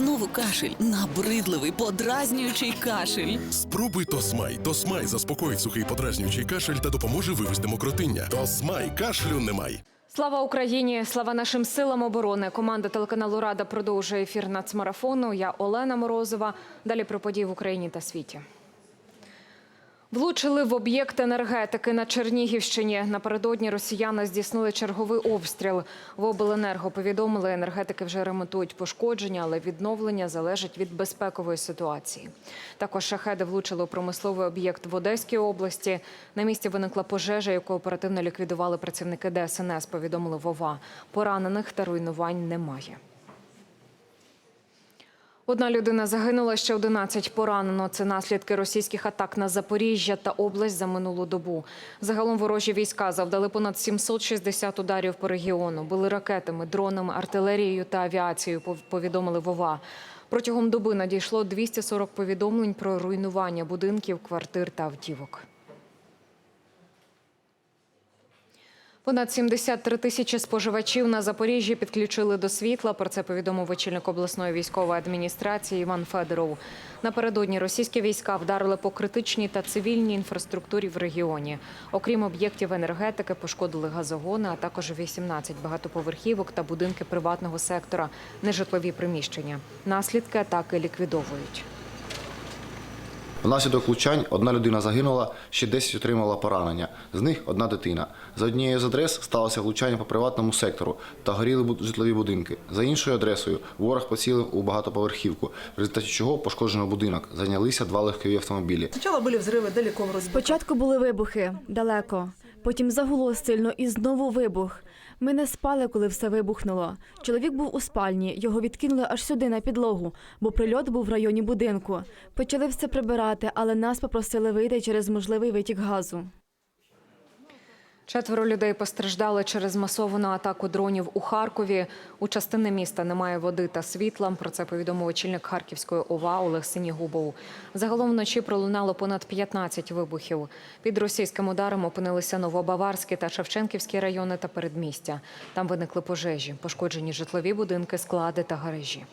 Знову кашель, набридливий, подразнюючий кашель. Спробуй Тосмай. Тосмай заспокоїть сухий подразнюючий кашель та допоможе вивести мокротиння. Тосмай кашлю немає. Слава Україні! Слава нашим силам оборони! Команда телеканалу Рада продовжує ефір нацмарафону. Я Олена Морозова. Далі про події в Україні та світі. Влучили в об'єкт енергетики на Чернігівщині. Напередодні росіяни здійснили черговий обстріл. В обленерго повідомили, енергетики вже ремонтують пошкодження, але відновлення залежить від безпекової ситуації. Також шахеди влучили у промисловий об'єкт в Одеській області. На місці виникла пожежа, яку оперативно ліквідували працівники ДСНС. Повідомили Вова. Поранених та руйнувань немає. Одна людина загинула, ще 11 поранено. Це наслідки російських атак на Запоріжжя та область за минулу добу. Загалом ворожі війська завдали понад 760 ударів по регіону. Били ракетами, дронами, артилерією та авіацією. пов- Повідомили Вова. Протягом доби надійшло 240 повідомлень про руйнування будинків, квартир та автівок. Понад 73 тисячі споживачів на Запоріжжі підключили до світла. Про це повідомив очільник обласної військової адміністрації Іван Федоров. Напередодні російські війська вдарили по критичній та цивільній інфраструктурі в регіоні. Окрім об'єктів енергетики, пошкодили газогони, а також 18 багатоповерхівок та будинки приватного сектора, нежитлові приміщення. Наслідки атаки ліквідовують. Внаслідок влучань одна людина загинула, ще 10 отримала поранення. З них одна дитина. За однією з адрес сталося влучання по приватному сектору та горіли бу- житлові будинки. За іншою адресою ворог поцілив у багатоповерхівку, в результаті чого пошкоджено будинок. Зайнялися два легкові автомобілі. Сначала были взрывы далеко в Розб... Спочатку були вибухи далеко, потім загуло сильно і знову вибух. Ми не спали, коли все вибухнуло. Чоловік був у спальні, його відкинули аж сюди на підлогу, бо прильот був в районі будинку. Почали все прибирати, але нас попросили вийти через можливий витік газу. Четверо людей постраждали через масовану атаку дронів у Харкові. У частини міста немає води та світла. Про це повідомив очільник Харківської ОВА Олег Синігубов. Загалом вночі пролунало понад 15 вибухів. Під російським ударом опинилися Новобаварський та Шевченківські райони та передмістя. Там виникли пожежі, пошкоджені житлові будинки, склади та гаражі.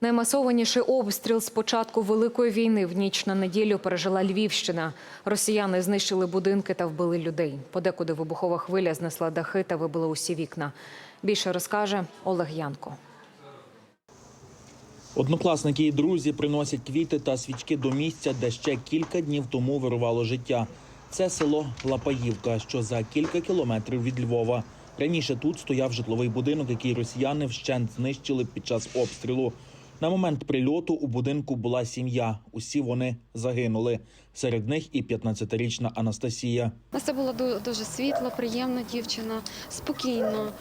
Наймасованіший обстріл з початку великої війни в ніч на неділю пережила Львівщина. Росіяни знищили будинки та вбили людей. Подекуди вибухова хвиля знесла дахи та вибила усі вікна. Більше розкаже Олег Янко. Однокласники і друзі приносять квіти та свічки до місця, де ще кілька днів тому вирувало життя. Це село Лапаївка, що за кілька кілометрів від Львова. Раніше тут стояв житловий будинок, який росіяни вщент знищили під час обстрілу. На момент прильоту у будинку була сім'я. Усі вони загинули. Серед них і 15-річна Анастасія. Настя була дуже світла, приємна дівчина, спокійна.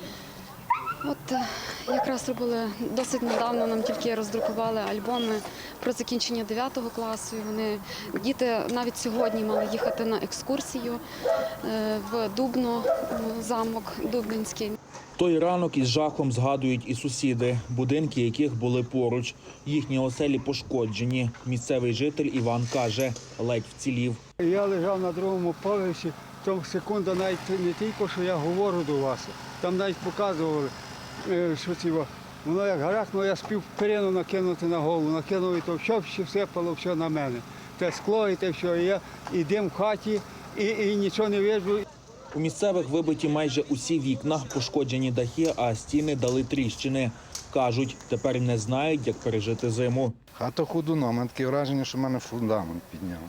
От е, якраз робили досить недавно, нам тільки роздрукували альбоми про закінчення 9 класу. І вони діти навіть сьогодні мали їхати на екскурсію е, в Дубно, замок Дубинський. Той ранок із жахом згадують і сусіди, будинки яких були поруч. Їхні оселі пошкоджені. Місцевий житель Іван каже, ледь вцілів. Я лежав на другому поверсі, то секунда навіть не тільки, що я говорю до вас, там навіть показували, е, що ці, во- воно як гарахнуло, я спів перину накинути на голову, накинув і то все, все всипало все на мене. Те скло і те все, і я і дим в хаті, і, і нічого не вижу. У місцевих вибиті майже усі вікна, пошкоджені дахи, а стіни дали тріщини. Кажуть, тепер не знають, як пережити зиму. Хата ходуна, у мене таке враження, що в мене фундамент підняв.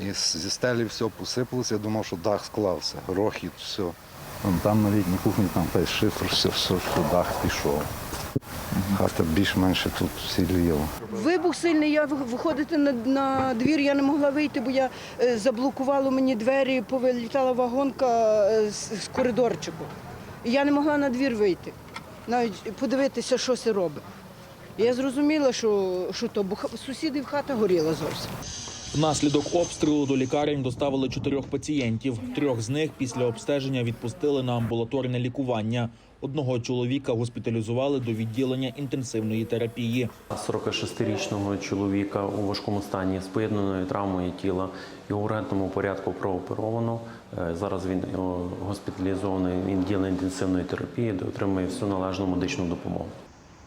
І зі стелі все посипалося, я думав, що дах склався, грохіт, все. Там на літній кухні там весь шифр, все, все, що дах пішов. Хата більш-менш тут сіліла. Вибух сильний, я виходити на, на двір, я не могла вийти, бо я е, заблокувало мені двері, повилітала вагонка е, з, з коридорчику. І я не могла на двір вийти, навіть подивитися, що це робить. Я зрозуміла, що, що то, бо сусідів хата горіла зовсім. Внаслідок обстрілу до лікарень доставили чотирьох пацієнтів. Трьох з них після обстеження відпустили на амбулаторне лікування. Одного чоловіка госпіталізували до відділення інтенсивної терапії. 46-річного чоловіка у важкому стані з поєднаною травмою тіла і у ургентному порядку прооперовано. Е, Зараз він е, госпіталізований відділення інтенсивної терапії, де отримує всю належну медичну допомогу.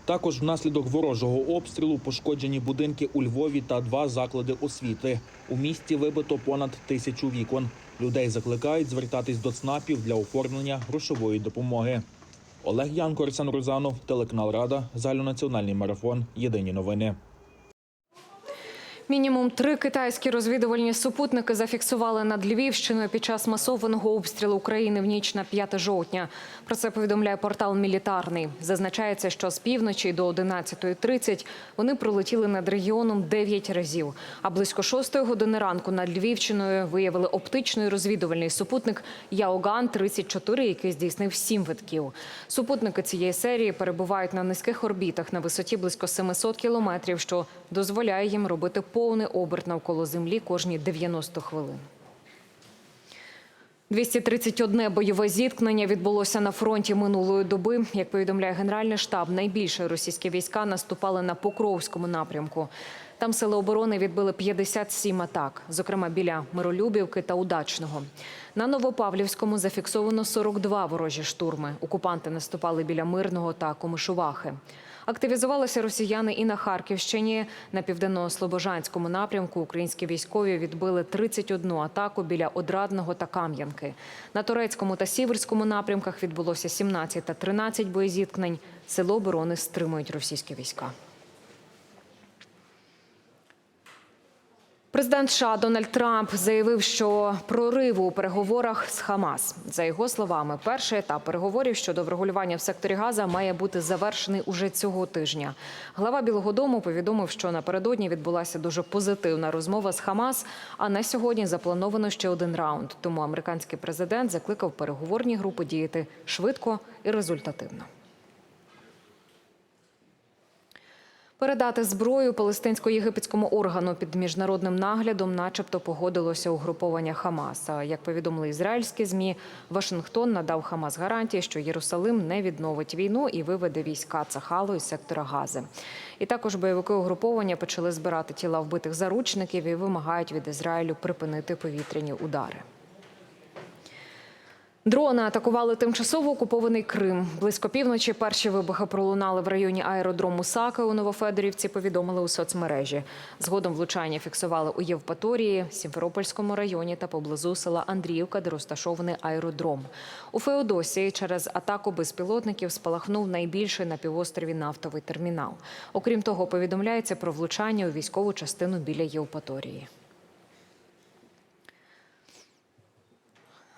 Також внаслідок ворожого обстрілу пошкоджені будинки у Львові та два заклади освіти. У місті вибито понад тисячу вікон. Людей закликають звертатись до ЦНАПів для оформлення грошової допомоги. Олег Янко, Арсен Рузанов, телеканал Рада, загальнонаціональний марафон. Єдині новини. Мінімум три китайські розвідувальні супутники зафіксували над Львівщиною під час масованого обстрілу України в ніч на 5 жовтня. Про це повідомляє портал Мілітарний. Зазначається, що з півночі до 11.30 вони пролетіли над регіоном 9 разів. А близько 6 години ранку над Львівщиною виявили оптичний розвідувальний супутник Яоган-34, який здійснив 7 витків. Супутники цієї серії перебувають на низьких орбітах на висоті близько 700 кілометрів, що дозволяє їм робити повний оберт навколо Землі кожні 90 хвилин. 231 бойове зіткнення відбулося на фронті минулої доби. Як повідомляє Генеральний штаб, найбільше російські війська наступали на Покровському напрямку. Там сили оборони відбили 57 атак, зокрема біля Миролюбівки та Удачного. На Новопавлівському зафіксовано 42 ворожі штурми. Окупанти наступали біля Мирного та Комишувахи. Активізувалися росіяни і на Харківщині. На південно-слобожанському напрямку українські військові відбили 31 атаку біля Одрадного та Кам'янки. На турецькому та сіверському напрямках відбулося 17 та 13 боєзіткнень. Село оборони стримують російські війська. Президент США Дональд Трамп заявив, що прориву у переговорах з Хамас. За його словами, перший етап переговорів щодо врегулювання в секторі Газа має бути завершений уже цього тижня. Глава Білого Дому повідомив, що напередодні відбулася дуже позитивна розмова з Хамас. А на сьогодні заплановано ще один раунд. Тому американський президент закликав переговорні групи діяти швидко і результативно. Передати зброю палестинсько-єгипетському органу під міжнародним наглядом, начебто, погодилося угруповання Хамас. А Як повідомили ізраїльські змі, Вашингтон надав Хамас гарантії, що Єрусалим не відновить війну і виведе війська Цахалу із сектора Гази. І також бойовики угруповання почали збирати тіла вбитих заручників і вимагають від Ізраїлю припинити повітряні удари. Дрони атакували тимчасово окупований Крим. Близько півночі перші вибухи пролунали в районі аеродрому Саки у Новофедорівці. Повідомили у соцмережі. Згодом влучання фіксували у Євпаторії, Сімферопольському районі та поблизу села Андріївка, де розташований аеродром. У Феодосії через атаку безпілотників спалахнув найбільший на півострові нафтовий термінал. Окрім того, повідомляється про влучання у військову частину біля Євпаторії.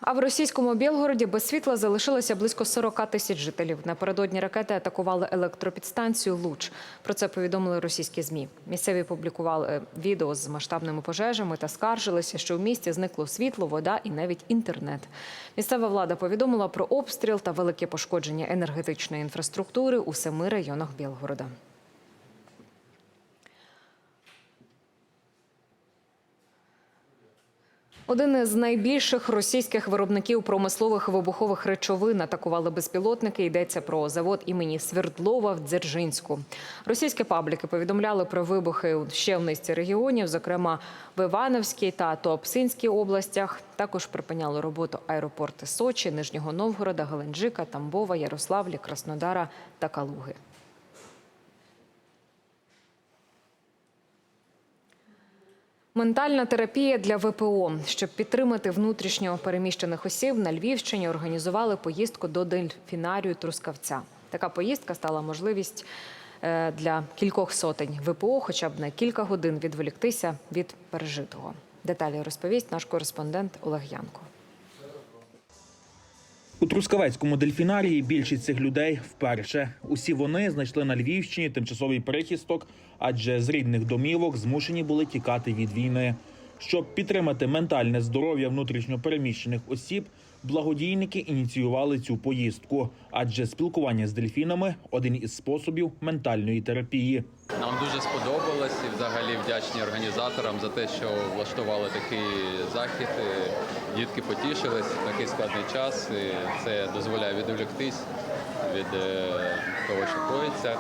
А в російському Білгороді без світла залишилося близько 40 тисяч жителів. Напередодні ракети атакували електропідстанцію Луч. Про це повідомили російські змі. Місцеві публікували е, відео з масштабними пожежами та скаржилися, що в місті зникло світло, вода і навіть інтернет. Місцева влада повідомила про обстріл та велике пошкодження енергетичної інфраструктури у семи районах Білгорода. Один із найбільших російських виробників промислових вибухових речовин атакували безпілотники. Йдеться про завод імені Свердлова в Дзержинську. Російські пабліки повідомляли про вибухи ще в низці регіонів, зокрема в Івановській та Туапсинській областях. Також припиняли роботу аеропорти Сочі, Нижнього Новгорода, Геленджика, Тамбова, Ярославлі, Краснодара та Калуги. Ментальна терапія для ВПО. Щоб підтримати внутрішньо переміщених осіб на Львівщині організували поїздку до дельфінарію Трускавця. Така поїздка стала можливість е, для кількох сотень ВПО, хоча б на кілька годин відволіктися від пережитого. Деталі розповість наш кореспондент Олег Янко. У Трускавецькому дельфінарії більшість цих людей вперше. Усі вони знайшли на Львівщині тимчасовий прихисток, адже з рідних домівок змушені були тікати від війни. Щоб підтримати ментальне здоров'я внутрішньо переміщених осіб, благодійники ініціювали цю поїздку, адже спілкування з дельфінами один із способів ментальної терапії. Нам дуже сподобалось і взагалі вдячні організаторам за те, що влаштували такий захід. Дітки потішились в такий складний час. І це дозволяє відволіктись від е, того, що коїться.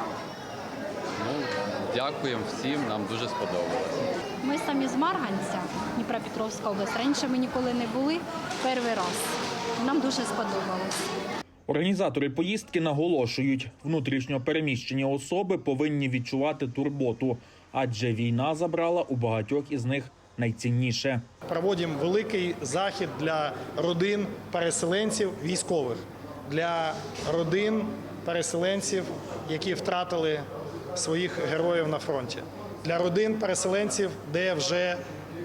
Дякуємо всім, нам дуже сподобалось. Ми самі з Марганця, Дніпропетровська область. Раніше ми ніколи не були перший раз. Нам дуже сподобалось. Організатори поїздки наголошують, внутрішньо переміщені особи повинні відчувати турботу, адже війна забрала у багатьох із них найцінніше. проводимо великий захід для родин переселенців військових, для родин переселенців, які втратили своїх героїв на фронті, для родин переселенців, де вже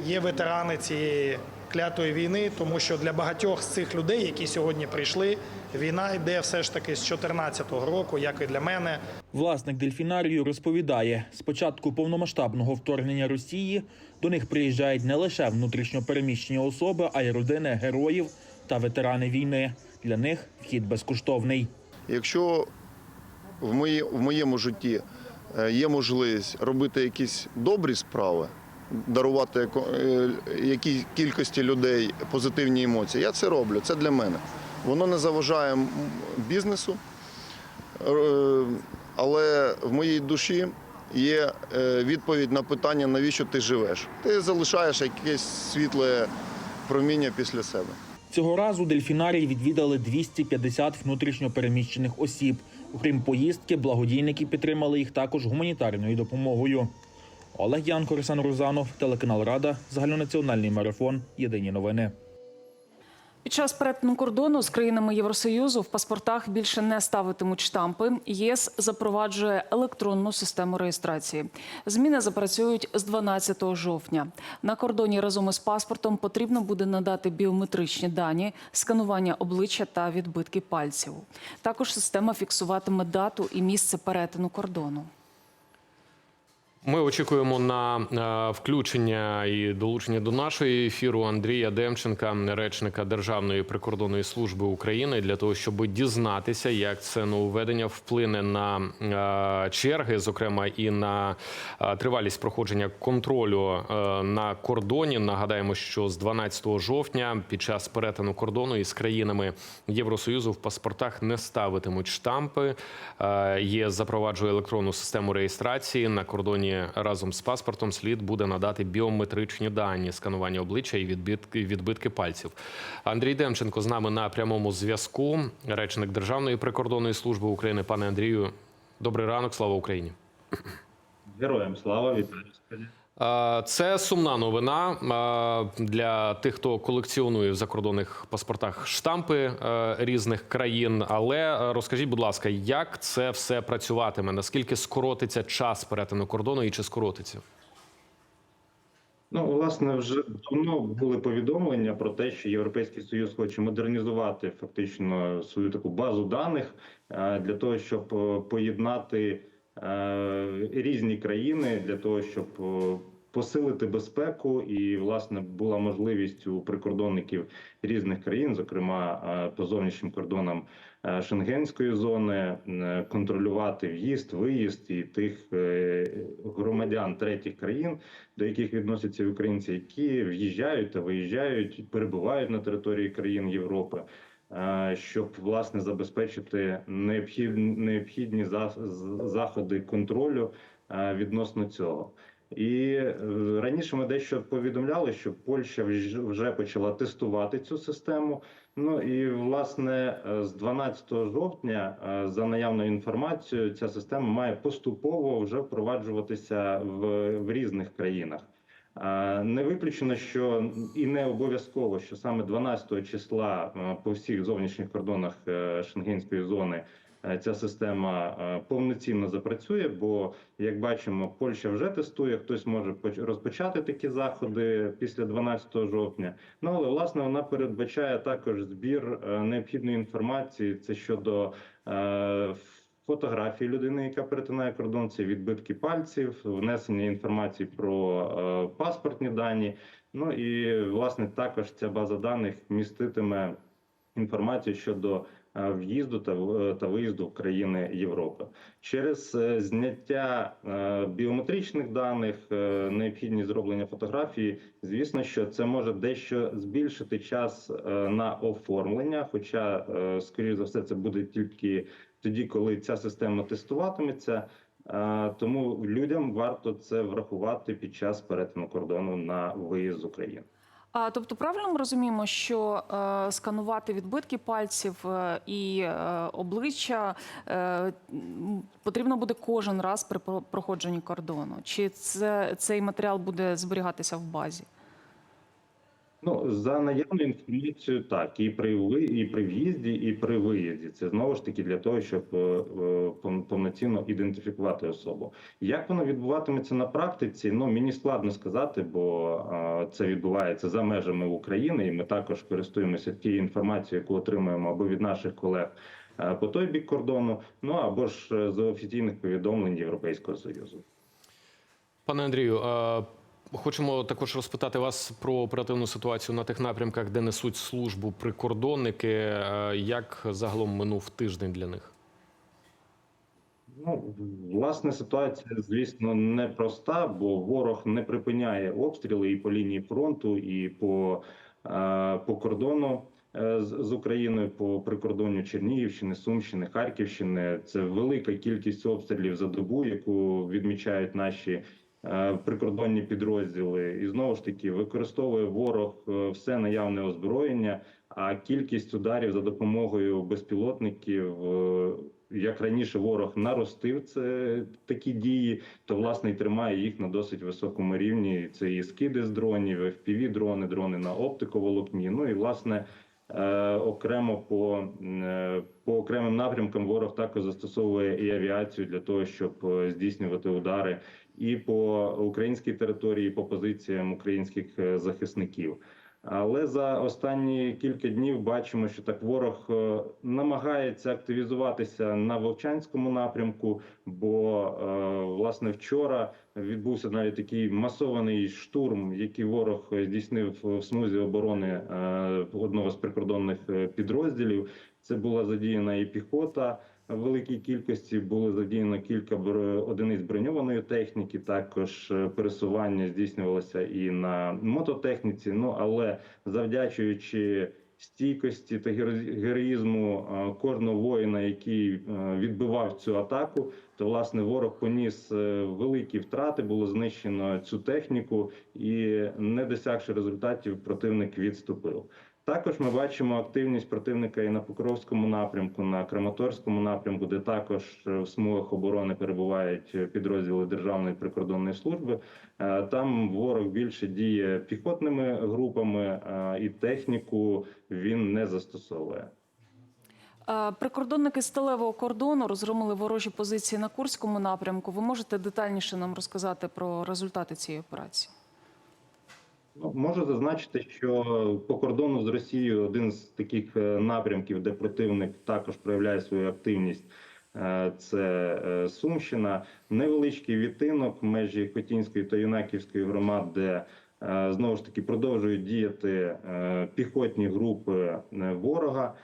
є ветерани цієї клятої війни, тому що для багатьох з цих людей, які сьогодні прийшли, війна йде все ж таки з 2014 року, як і для мене. Власник дельфінарію розповідає, з початку повномасштабного вторгнення Росії до них приїжджають не лише внутрішньо переміщені особи, а й родини героїв та ветерани війни. Для них вхід безкоштовний. Якщо в, мої, в моєму житті є можливість робити якісь добрі справи, дарувати е, якій кількості людей позитивні емоції, я це роблю. Це для мене. Воно не заважає бізнесу, е, але в моїй душі є е, відповідь на питання, навіщо ти живеш. Ти залишаєш якесь світле проміння після себе. Цього разу дельфінарій відвідали 250 внутрішньо переміщених осіб. Окрім поїздки, благодійники підтримали їх також гуманітарною допомогою. Олег Янко, Руслан Рузанов, телеканал Рада, загальнонаціональний марафон. Єдині новини. Під час перетину кордону з країнами Євросоюзу в паспортах більше не ставитимуть штампи. ЄС запроваджує електронну систему реєстрації. Зміни запрацюють з 12 жовтня. На кордоні разом із паспортом потрібно буде надати біометричні дані, сканування обличчя та відбитки пальців. Також система фіксуватиме дату і місце перетину кордону. Ми очікуємо на е, включення і долучення до нашого ефіру Андрія Демченка, речника Державної прикордонної служби України, для того, щоб дізнатися, як це нововведення вплине на е, черги, зокрема і на е, тривалість проходження контролю на кордоні. Нагадаємо, що з 12 жовтня під час перетину кордону із країнами Євросоюзу в паспортах не ставитимуть штампи. ЄС запроваджує електронну систему реєстрації на кордоні разом з паспортом. Слід буде надати біометричні дані, сканування обличчя і відбитки, відбитки пальців. Андрій Демченко з нами на прямому зв'язку, речник Державної прикордонної служби України. Пане Андрію, добрий ранок, слава Україні. Героям слава вітаю. Е, Це сумна новина е, для тих, хто колекціонує в закордонних паспортах штампи е, різних країн. Але розкажіть, будь ласка, як це все працюватиме? Наскільки скоротиться час перетину кордону і чи скоротиться? Ну, власне, вже давно були повідомлення про те, що Європейський Союз хоче модернізувати фактично свою таку базу даних для того, щоб поєднати різні країни для того, щоб е, посилити безпеку, і власне була можливість у прикордонників різних країн, зокрема е, по зовнішнім кордонам е, Шенгенської зони, е, контролювати в'їзд, виїзд і тих е, громадян третіх країн, до яких відносяться українці, які в'їжджають та виїжджають, перебувають на території країн Європи. Е, Щоб власне забезпечити необхідні, заходи контролю е, відносно цього, і е, раніше ми дещо повідомляли, що Польща вж- вже почала тестувати цю систему. Ну і власне з 12 жовтня, за наявною інформацією, ця система має поступово вже впроваджуватися в, в різних країнах. Не виключено, що і не обов'язково, що саме 12 числа е, по всіх зовнішніх кордонах е, Шенгенської зони е, ця система повноцінно запрацює. Бо, як бачимо, Польща вже тестує, хтось може поч- розпочати такі заходи після 12 жовтня. Ну але власне вона передбачає також збір необхідної інформації. Це щодо фотографії людини, яка перетинає кордон, це відбитки пальців, внесення інформації про е, паспортні дані. Ну і власне також ця база даних міститиме інформацію щодо е, в'їзду та в- та виїзду в країни Європи через е, зняття е, біометричних даних, е, необхідність зроблення фотографії. Звісно, що це може дещо збільшити час е, на оформлення. Хоча, е, скоріш за все, це буде тільки тоді, коли ця система тестуватиметься. Е, Тому людям варто це врахувати під час перетину кордону на виїзд з України. А тобто, правильно ми розуміємо, що е, сканувати відбитки пальців е, і е, обличчя е, потрібно буде кожен раз при про- проходженні кордону? Чи це цей матеріал буде зберігатися в базі? Ну, за наявною інформацією, так, і при і при в'їзді, і при виїзді. Це знову ж таки для того, щоб е, е, повноцінно ідентифікувати особу. Як воно відбуватиметься на практиці? Ну мені складно сказати, бо е, це відбувається за межами України, і ми також користуємося тією інформацією, яку отримуємо або від наших колег по той бік кордону, ну або ж з офіційних повідомлень Європейського союзу. Пане Андрію, хочемо також розпитати вас про оперативну ситуацію на тих напрямках, де несуть службу прикордонники. Е, Як загалом минув тиждень для них? Ну, власне, ситуація, звісно, непроста, бо ворог не припиняє обстріли і по лінії фронту, і по, е, по кордону е, з, Україною, по прикордонню Чернігівщини, Сумщини, Харківщини. Це велика кількість обстрілів за добу, яку відмічають наші прикордонні підрозділи. І знову ж таки використовує ворог е, все наявне озброєння. А кількість ударів за допомогою безпілотників, е, як раніше ворог наростив це такі дії, то власне і тримає їх на досить високому рівні. Це і скиди з дронів, fpv дрони, дрони на оптиковолокні. Ну і власне е, окремо по, е, по окремим напрямкам ворог також застосовує і авіацію для того, щоб е, здійснювати удари і по українській території, і по позиціям українських е, захисників. Але за останні кілька днів бачимо, що так ворог е, намагається активізуватися на Вовчанському напрямку. Бо е, власне вчора відбувся навіть такий масований штурм, який ворог здійснив в смузі оборони одного з прикордонних підрозділів. Це була задіяна і піхота в великій кількості. Було задіяно кілька одиниць броньованої техніки. Також е, пересування здійснювалося і на мототехніці. Ну але завдячуючи стійкості та геро- героїзму е, кожного воїна, який е, відбивав цю атаку, то власне ворог поніс великі втрати. Було знищено цю техніку, і не досягши результатів, противник відступив. Також ми бачимо активність противника і на Покровському напрямку, на Краматорському напрямку, де також е, в смугах оборони перебувають е, підрозділи Державної прикордонної служби. Е, Там ворог більше діє піхотними групами і техніку він не застосовує. Прикордонники сталевого кордону розгромили ворожі позиції на Курському напрямку. Ви можете детальніше нам розказати про результати цієї операції? Можу зазначити, що по кордону з Росією один з таких е, напрямків, де противник також проявляє свою активність, е, це е, Сумщина. Невеличкий відтинок межі Хотінської та Юнаківської громад, де знову ж таки продовжують діяти піхотні групи ворога.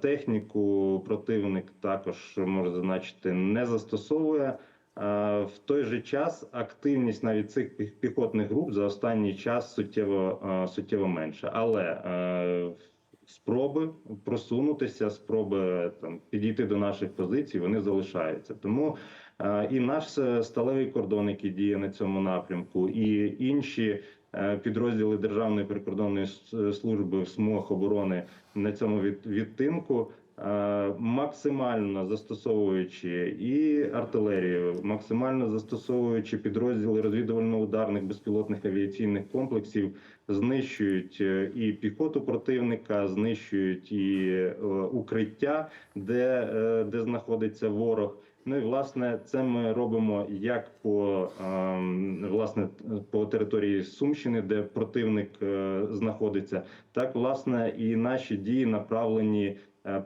Техніку противник також може зазначити не застосовує. В той же час активність навіть цих піхотних груп за останній час суттєво суттєво менша. Але спроби просунутися, спроби там підійти до наших позицій, вони залишаються. Тому і наш е, сталевий кордон, який діє на цьому напрямку, і інші е, підрозділи Державної прикордонної служби в смугах оборони на цьому від- відтинку. Е, Максимально застосовуючи і артилерію, максимально застосовуючи підрозділи розвідувально-ударних безпілотних авіаційних комплексів, знищують е, і піхоту противника, знищують і е, укриття, де, де знаходиться ворог. Ну і власне це ми робимо як по власне по території Сумщини, де противник знаходиться, так власне і наші дії направлені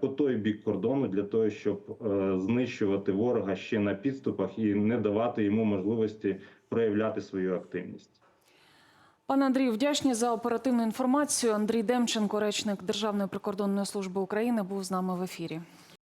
по той бік кордону для того, щоб е, знищувати ворога ще на підступах і не давати йому можливості проявляти свою активність. Пане Андрію, вдячні за оперативну інформацію. Андрій Демченко, речник Державної прикордонної служби України, був з нами в ефірі.